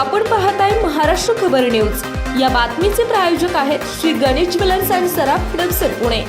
आपण पाहताय महाराष्ट्र खबर न्यूज. या बातमीचे प्रायोजक आहेत श्री गणेश ज्वेलर्स अँड सराफ हडपसर पुणे.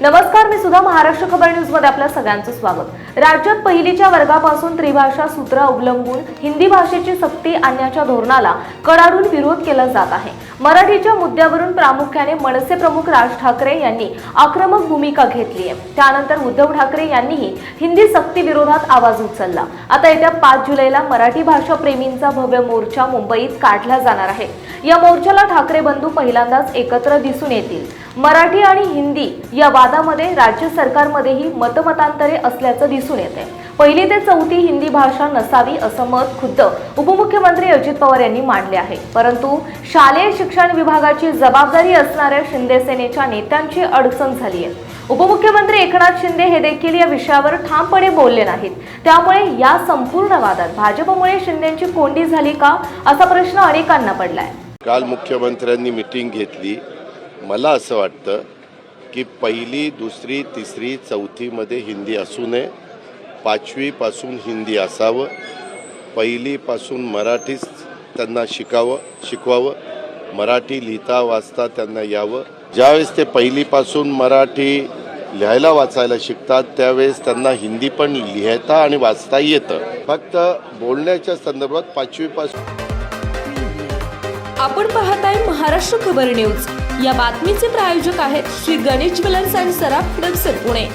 नमस्कार मी सुद्धा महाराष्ट्र खबर न्यूजमध्ये आपल्या सगळ्यांचं स्वागत. राज्यात पहिलीच्या वर्गापासून त्रिभाषा सूत्र अवलंबून हिंदी भाषेची सक्ती आणण्याच्या धोरणाला कडाडून विरोध केला जात आहे. मराठीच्या मुद्द्यावरून प्रामुख्याने मनसे प्रमुख राज ठाकरे यांनी आक्रमक भूमिका घेतली आहे. त्यानंतर उद्धव ठाकरे यांनीही हिंदी सक्ती विरोधात आवाज उचलला. आता येत्या पाच जुलैला मराठी भाषा प्रेमींचा भव्य मोर्चा मुंबईत काढला जाणार आहे. या मोर्चाला ठाकरे बंधू पहिल्यांदाच एकत्र दिसून येतील. मराठी आणि हिंदी या वादामध्ये राज्य सरकारमध्येही मतमतांतरे असल्याचं दिसून येते पहिली ते चौथी हिंदी भाषा नसावी असं मत खुद्द उपमुख्यमंत्री अजित पवार यांनी मांडले आहे. परंतु शालेय शिक्षण विभागाची जबाबदारी असणाऱ्या शिंदे सेनेच्या नेत्यांची अडचण झाली आहे. उपमुख्यमंत्री एकनाथ शिंदे हे देखील या विषयावर ठामपणे बोलले नाहीत. त्यामुळे या संपूर्ण वादात भाजपमुळे शिंदेची कोंडी झाली का असा प्रश्न अनेकांना पडलाय. काल मुख्यमंत्र्यांनी मिटिंग घेतली. मला असं वाटतं की पहिली दुसरी तिसरी चौथीमध्ये हिंदी असू नये. पाचवीपासून हिंदी असावं. पहिलीपासून मराठीच त्यांना शिकावं शिकवावं. मराठी लिहिता वाचता त्यांना यावं. ज्यावेळेस ते पहिलीपासून मराठी लिहायला वाचायला शिकतात त्यावेळेस त्यांना हिंदी पण लिहिता आणि वाचता येतं. फक्त बोलण्याच्या संदर्भात पाचवीपासून आपण पाहताय महाराष्ट्र खबर न्यूज. या बातमीचे प्रायोजक आहेत श्री गणेश ज्वेलर्स अँड सराफ हडपसर पुणे.